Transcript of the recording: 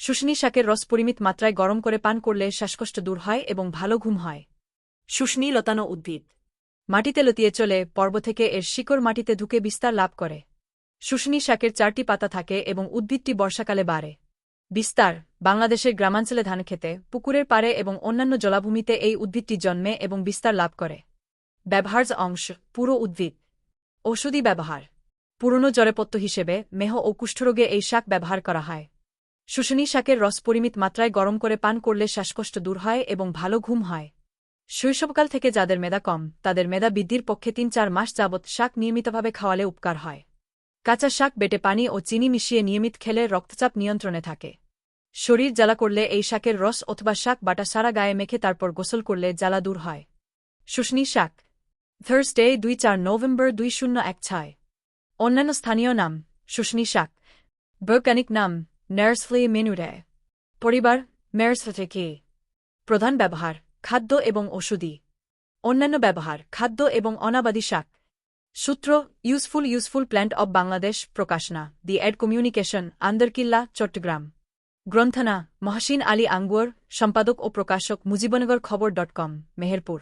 শুশনি শাকের রস পরিমিত মাত্রায় গরম করে পান করলে শ্বাসকষ্ট দূর হয় এবং ভালো ঘুম হয়। শুশনি লতানো উদ্ভিদ। মাটিতে লতিয়ে চলে, পর্ব থেকে এর শিকড় মাটিতে ঢুকে বিস্তার লাভ করে। শুশনি শাকের চারটি পাতা থাকে এবং উদ্ভিদটি বর্ষাকালে বাড়ে। বিস্তার, বাংলাদেশের গ্রামাঞ্চলে ধান খেতে, পুকুরের পাড়ে এবং অন্যান্য জলাভূমিতে এই উদ্ভিদটি জন্মে এবং বিস্তার লাভ করে। ব্যবহার্য অংশ, পুরো উদ্ভিদ। ওষুধি ব্যবহার। পুরনো জড়পত্য হিসেবে, মেহ ও কুষ্ঠরোগে এই শাক ব্যবহার করা হয়। শুশনি শাকের রস পরিমিত মাত্রায় গরম করে পান করলে শ্বাসকষ্ট দূর হয় এবং ভালো ঘুম হয়। শৈশবকাল থেকে যাদের মেদা কম, তাদের মেধা বৃদ্ধির পক্ষে তিন চার মাস যাবৎ শাক নিয়মিতভাবে খাওয়ালে উপকার হয়। কাঁচা শাক, বেটে পানি ও চিনি মিশিয়ে নিয়মিত খেলে রক্তচাপ নিয়ন্ত্রণে থাকে। শরীর জ্বালা করলে এই শাকের রস অথবা শাক বাটা সারা গায়ে মেখে তারপর গোসল করলে জ্বালা দূর হয়। শুশনি শাক। থার্সডে দুই চার নভেম্বর দুই শূন্য এক ছয় অন্যান্য স্থানীয় নাম, শুশনি শাক। বৈজ্ঞানিক নাম নার্সফ্লি মেনুরে পরিবার মেয়ার্স থেকে প্রধান ব্যবহার, খাদ্য এবং ওষুধি। অন্যান্য ব্যবহার, খাদ্য এবং অনাবাদী শাক। সূত্র useful useful plant of Bangladesh প্রকাশনা the add communication Andarkilla Chittagong. গ্রন্থনা, মহসিন আলী আঙ্গুয়ার সম্পাদক ও প্রকাশক মুজিবনগর খবর ডট কম, মেহেরপুর।